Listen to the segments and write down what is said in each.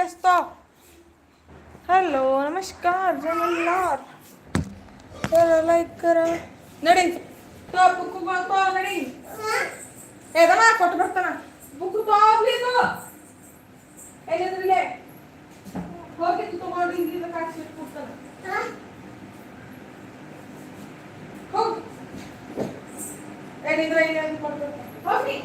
questo. Hello नमस्कार जय मल्हार तर like करा नडी तो बुक बोलतो नडी ఏదో మా కొట్టు పెడతానా బుక్ తోగలేదు ఎల్లెదురులే ಹೋಗಿ ತಗೊಂಡು ಇಲ್ಲಿಂದ ಕಾಡ್ಸಿ ಇಟ್ಬಿಡ್ತಾನೆ ಹೋಗು ಏನಿದ್ರೆ ಇಲ್ಲ ಅಂತ ಕೊಡ್ಬೇಕು ಹೋಗಿ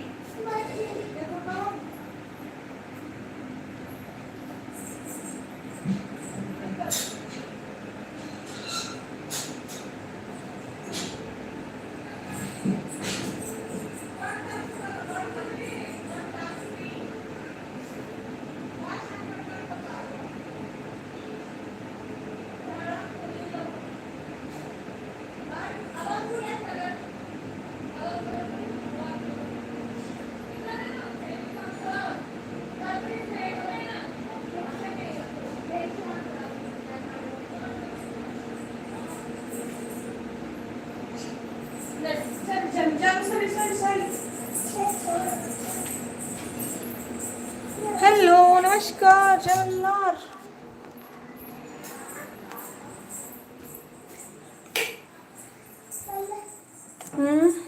嗯。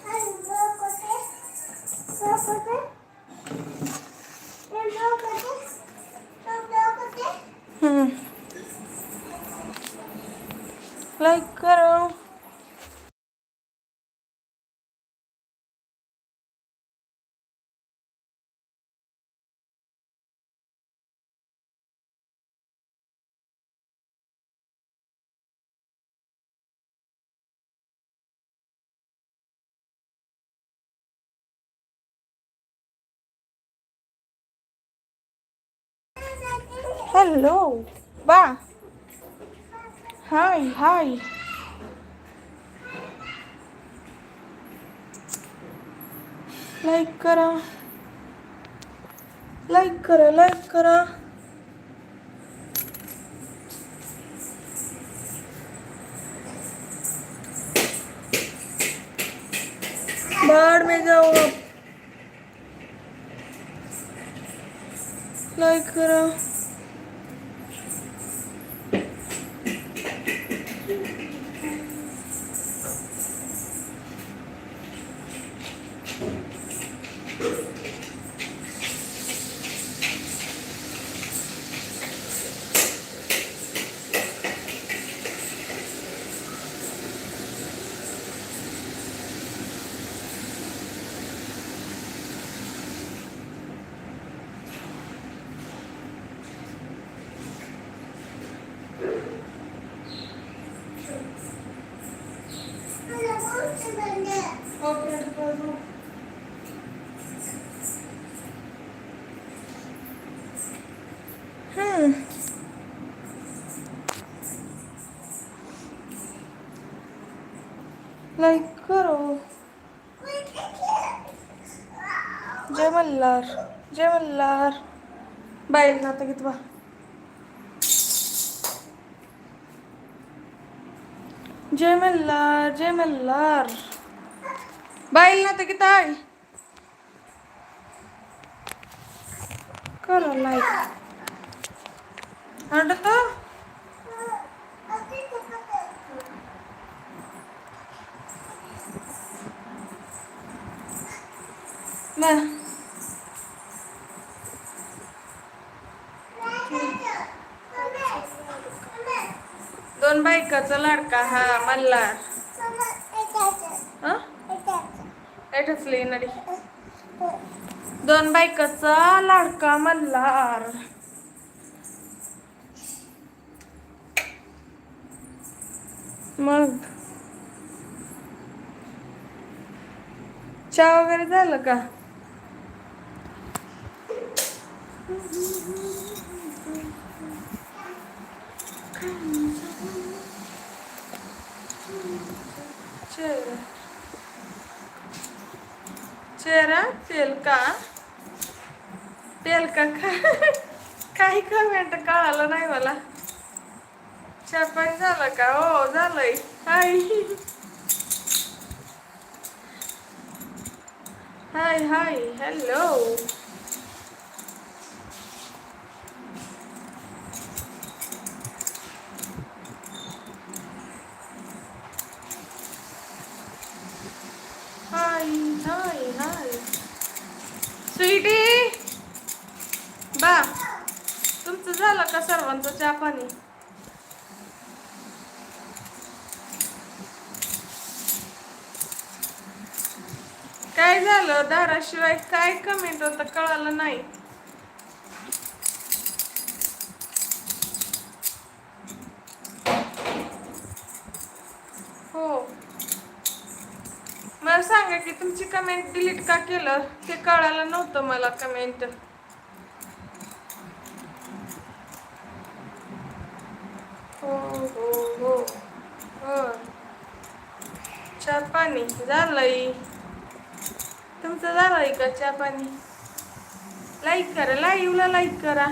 हॅलो बा हाय हाय लाईक करा. लाईक करा लाईक करा. बाढ़ में जाओ आप. लाईक करा ओके करो हम्म लाईक करो जय मल्हार जय मल्हार बाईल ना आता घेत बा. जय मल्हार जय मल्हार बाईल ना तर किती आहे? करो लाईक आवडत ना. दोन बायकाचा लाडका हा मल्हार. काय एटचली येणारी दोन बायकाचा लाडका मल्हार. मग? चहा वगैरे झालं का? चेहरा. चेहरा तेल का? तेल का का? काही कमेंट कळालं नाही मला. चहा झालं का? हो झालंय. हाय. हाय हाय. हॅलो हाय हाय हाय स्वीटी बा तुमचं झालं का सर्वांचं चहा पाणी. काय झालं? दाराशिवाय काय कमेंट होतं कळालं नाही. हो. मला सांगा की तुमची कमेंट डिलीट का केलं? ते कळालं नव्हतं मला कमेंट हो हो हो हो चहा पाणी झालंय. तुमचं झालंय का चहा पाणी लाईक करा लाईव्हला लाईक करा.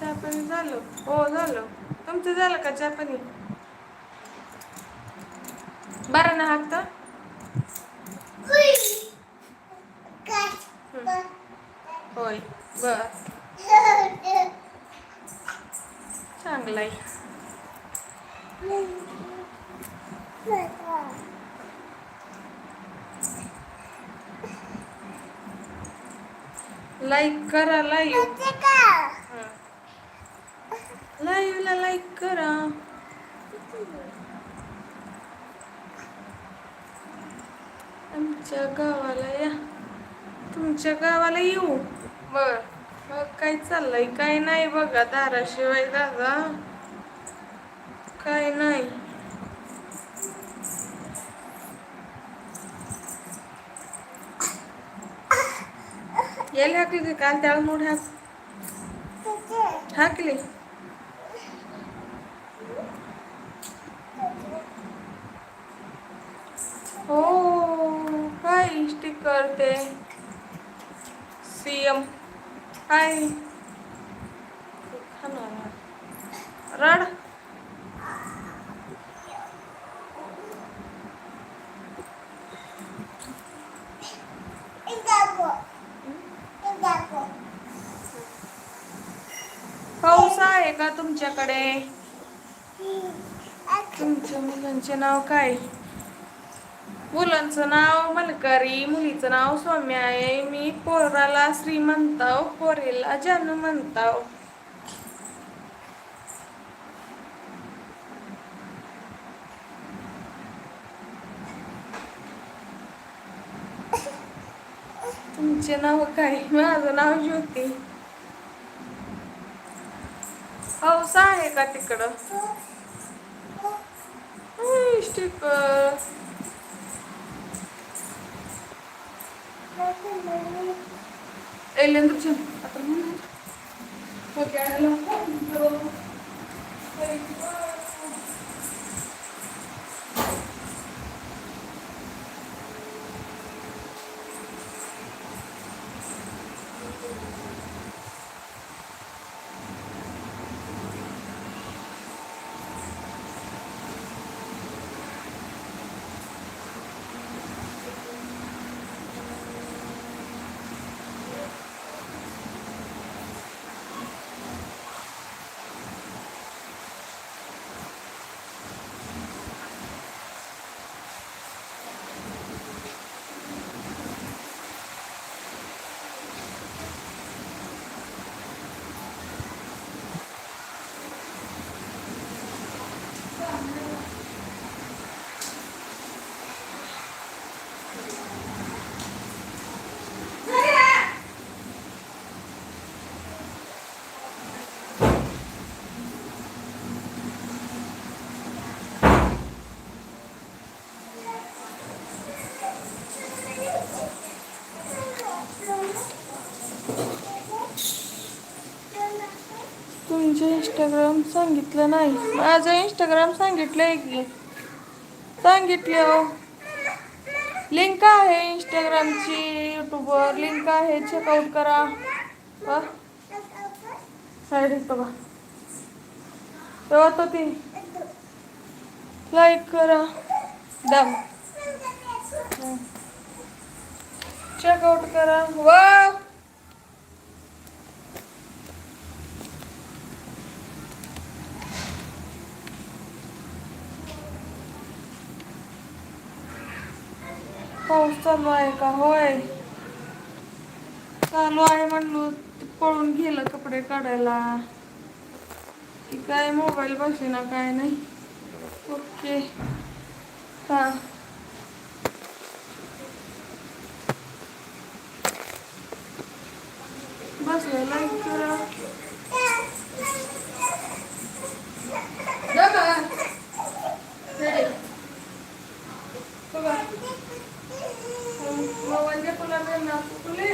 चहा पाणी झालं. हो झालं. तुमचं झालं का चहा पाणी बरं ना हात होय होय चांगलं आहे लाईक करा लाईव्ह लाईव्हला लाईक करा. आमच्या गावाला या. तुमच्या गावाला येऊ? बर. मग काय चाललंय? काय नाही बघा दाराशिवाय दादा. काय नाही. यायला हाकली की काल त्याला मोठ हाक हाकली हो काय स्टिकर ते सीएम. काय खाणार रड पाऊस आहे का तुमच्याकडे तुमच्या मुलांचे नाव काय मुलांचं नाव मुलीचं नाव सौम्या आहे. मी पोराला श्री म्हणताव पोरीला जानू म्हणताव. तुमचे नाव काय? माझं नाव ज्योती. पाऊस आहे का तिकडं? स्टिकर एलेंद्रची आता म्हणून ओके आलं तुमचे इंस्टाग्राम सांगितलं नाही. माझं इंस्टाग्राम सांगितलंय की. सांगितले लिंक हो. आहे इंस्टाग्रामची यूट्यूबवर लिंक आहे. चेकआउट करा. हा. साईड बघा. तेव्हा तो ती लाईक करा. दाम चेकआउट करा. वा पाऊस चालू आहे का? होय. चालू आहे म्हणलो पळून गेलं कपडे काढायला. की काय मोबाईल बसेना काय नाही. ओके. हा. बसले না খুলে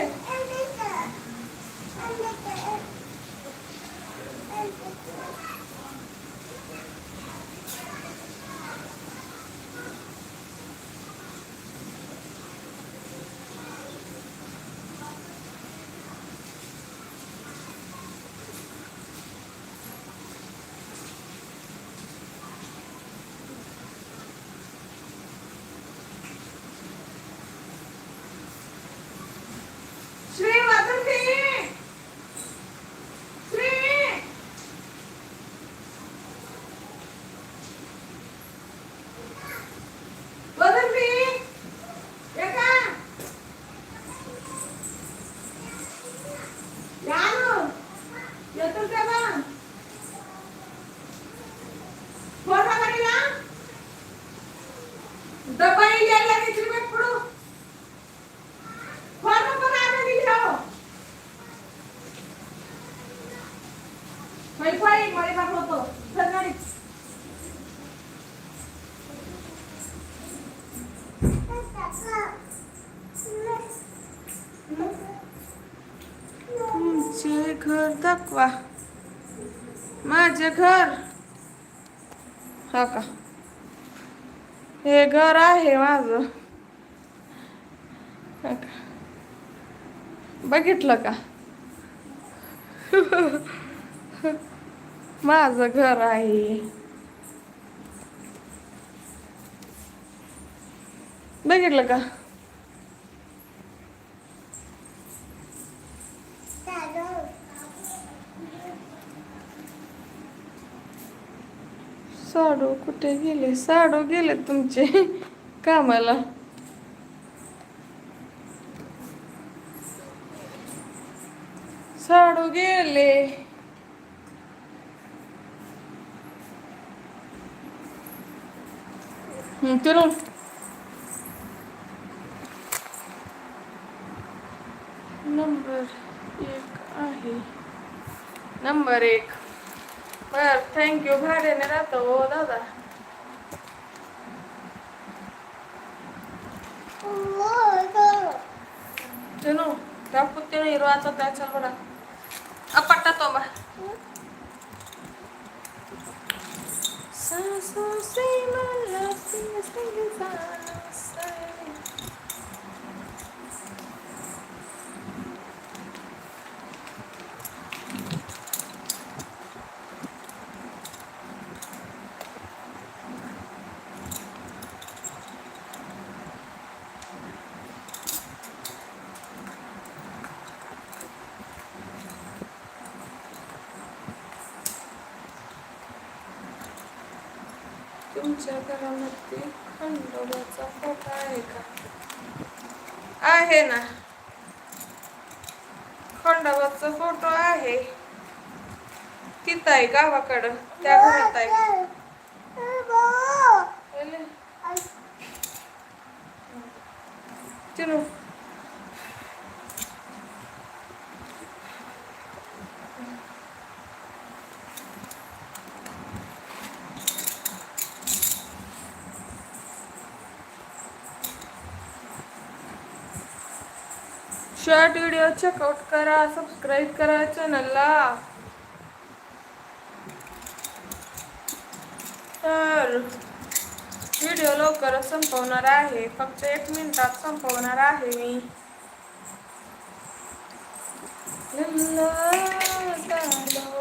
हे घर आहे माझं. बघितलं का? माझं घर आहे. बघितलं का? साडू कुठे गेले? साडू गेले तुमचे कामाला. साडू गेले. हं, नंबर एक आहे. नंबर एक. बर थँक्यू भाड्याने राहतो हो दादा चलो कापुते नाही रोचा त्याचा बडा अपट्टा तो बा सासू से मला सिंग सिंग सासू तुमच्या घरामध्ये खंडोबाचा फोटो आहे का? आहे ना. खंडोबाचा फोटो आहे. तिथं आहे गावाकडं. त्या घरात आहे पहिले. Chinu short video check out करा सबस्क्राईब करा चॅनलला. तर व्हिडिओ लवकरच संपवणार आहे. फक्त एक मिनिटात संपवणार आहे मी लल्ला गालो.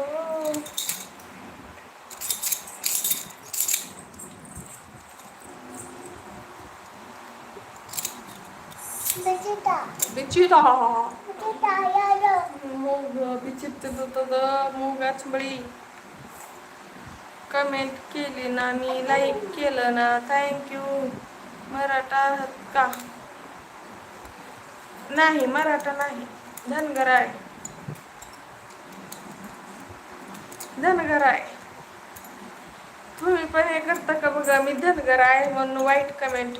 बिचिता मूग बिचित मूग बळी कमेंट केली ना मी लाईक केलं ना. थँक्यू मराठा आहात का? नाही मराठा नाही. धनगर आहे धनगर आहे तुम्ही पण हे करता का बघा? मी धनगर आहे म्हणून वाईट कमेंट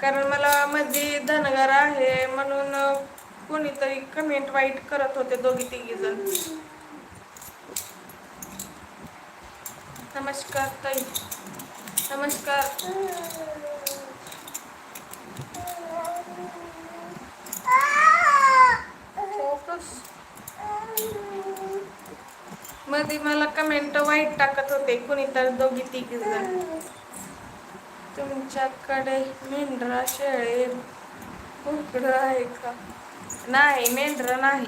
कारण मला मध्ये धनगर आहे म्हणून कोणीतरी कमेंट वाईट करत होते दोघी तिघी जण. नमस्कार ताई. नमस्कार. मध्ये मला कमेंट वाईट टाकत होते कोणीतरी दोघी तिघी जण. तुमच्याकडे मेंढरा शेळे बोकडं आहे का? नाही मेंढर नाही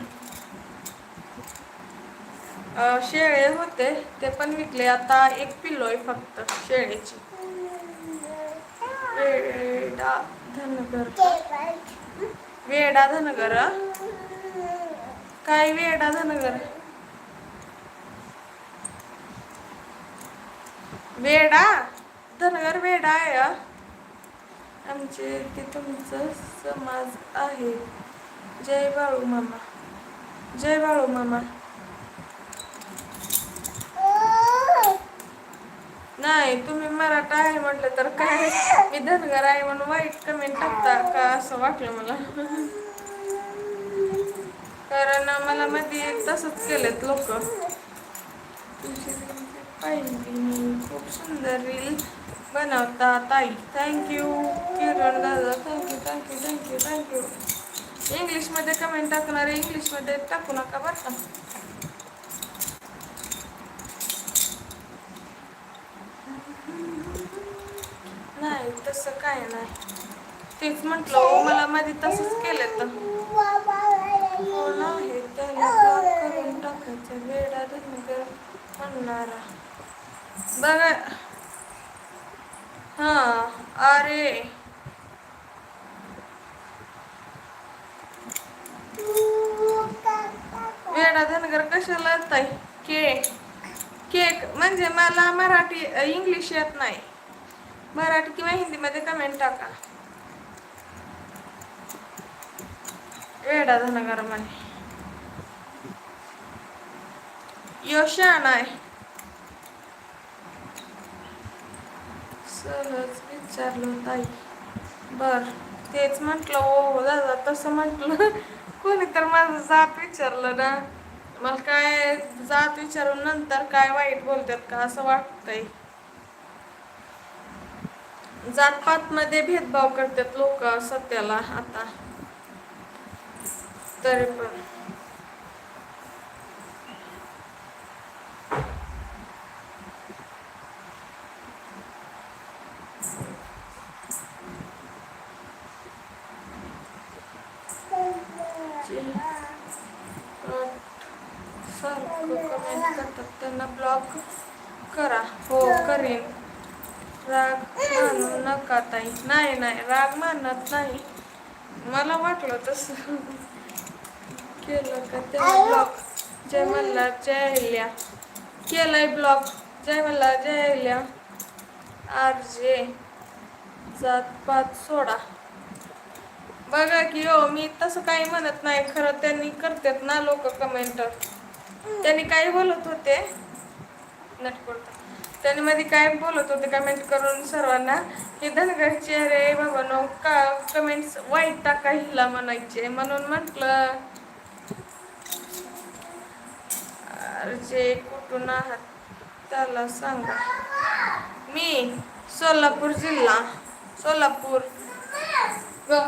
शेळे होते ते पण विकले. आता एक पिल्लो आहे फक्त शेळीची. वेडा धनगर. वेडा धनगर काय वेडा धनगर? वेडा? धनगर वेडा आहे आमचे ते तुमचं समाज आहे. जय बाळू मामा जय बाळू मामा नाही तुम्ही मराठा आहे म्हटलं तर काय? मी धनगर आहे म्हणून वाईट कमेंट टाकता का असं वाटलं मला? कारण मला मध्ये एक तसंच केलेत लोक. खूप सुंदर रील बनवता ताई. थँक्यू किरण दादा thank you thank you thank you thank you इंग्लिशमध्ये कमेंट टाकणारे इंग्लिशमध्ये टाकू नका बरं का. नाही तसं काय नाही. तेच म्हटलं मला मध्ये तसंच केलं तर. हो कोण आहे त्याला block करून टाकायचं. वेडा धनगर म्हणणारा. बघा. हां अरे. वेडा धनगर कशाला ताई? केक. केक म्हणजे मला मराठी इंग्लिश येत नाही. मराठी किंवा हिंदीमध्ये कमेंट टाका. वेडा धनगर म्हणे योशान आहे. सहज विचारलं ताई. बर तेच म्हटलं ओ दादा तसं म्हटलं. कोणी तर माझं जाप विचारलं ना. मला काय जात विचारून नंतर काय वाईट बोलतात का असं वाटतंय. जातपात मध्ये भेदभाव करतात लोक सध्याला आता. तरी पण जे अट सारखं कमेंट करतात त्यांना ब्लॉक करा. हो करेन. राग मानू नका ताई. नाही नाही राग मानत नाही. मला वाटलं तसं. केलं का त्याला ब्लॉक? जय मल्ला जय अहिल्या. केलाय ब्लॉक. जय मल्ला जय अहिल्या. आर जे जात पात सोडा. बघा की हो मी तसं काही म्हणत नाही. खरं त्यांनी करतात ना लोक कमेंट त्यांनी काय बोलत होते. नटकोडता त्यांनी मध्ये काय बोलत होते कमेंट करून सर्वांना की धनगरचे अरे बाबा नो का कमेंट्स वाईट टाका हिला म्हणायचे. म्हणून म्हटलं जे कुठून आहात त्याला सांगा. मी सोलापूर जिल्हा सोलापूर. ग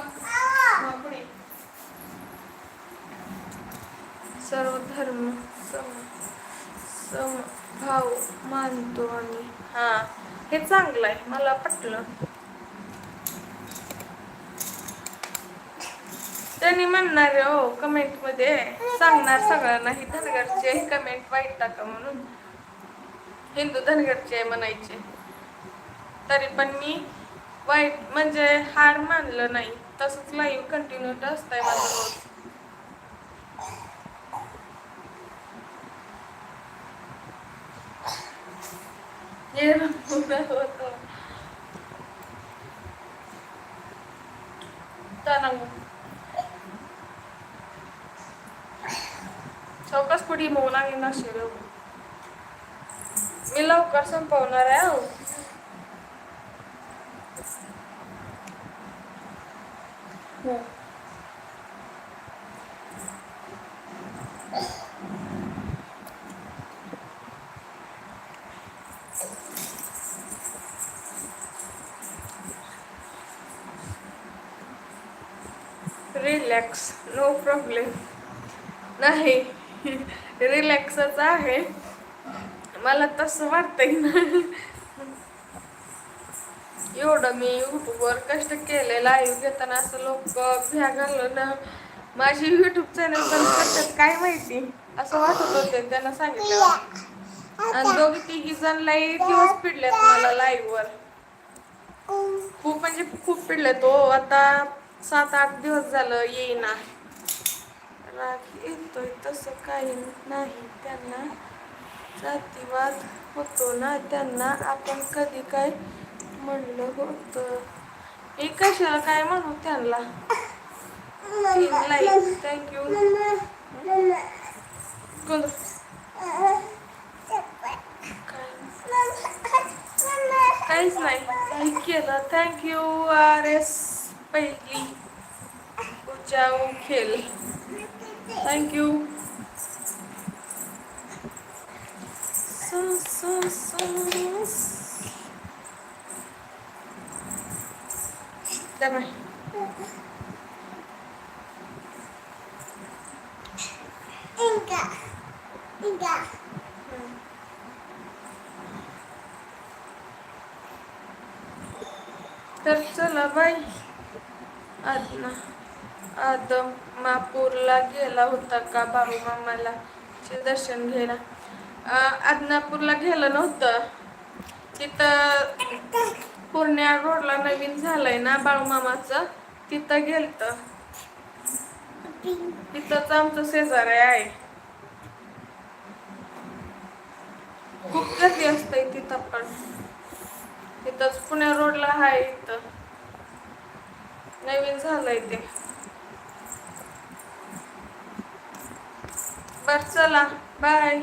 सर्व धर्म सम सम भाव मानतो आम्ही. हा हे चांगलं आहे मला पटलं. त्यांनी म्हणणार हो कमेंटमध्ये सांगणार सगळ्यांना ही धनगरचे कमेंट वाईट टाका म्हणून. हिंदू धनगरचे आहे म्हणायचे. तरी पण मी वाईट म्हणजे हार मानलं नाही. तसंच लाईव्ह कंटिन्यू असतंय माझं रोज. अंधेरा पूरा हो तो తనము चौकस पुड़ी मोना इन शेरो मिला कर सम पौना रहा हूँ नो नाही रिलॅक्सच आहे. मला तसं वाटतंय ना. एवढं मी यूट्यूबवर कष्ट केले लाईव्ह घेताना असं लोक भ्या घालून माझी यूट्यूब चॅनल पण करतात काय माहिती? असं वाटत होते त्यांना सांगितलं आणि दोघी तिघी जण लाई दिवस पिडलेत मला लाईव्हवर खूप म्हणजे खूप पिडले तो हो. आता सात आठ दिवस झालं येईना. राग येतोय तसं काही नाही त्यांना जातीवाद होतो ना त्यांना आपण कधी काय म्हणलं होतं? हे कशाला काय म्हणू त्यांना? लाईक थँक्यू कोण? काहीच नाही. केलं. थँक्यू आर एस पहिली. Thank you. So, so, so. Dame. Inga. Inga. तर चला बाई आज ना आदमापूरला गेला होता का बाबू मामाला? चे दर्शन घ्यायला आदनापूरला गेलं नव्हतं. तिथं पूर्ण्या रोडला नवीन झालंय ना बाळू मामाचं? तिथं गेलत. तिथंच आमचं शेजारी आहे. खूप गर्दी असते तिथं पण. तिथंच पुण्या रोडला आहे इथं. नवीन झालंय ते. बर चला बाय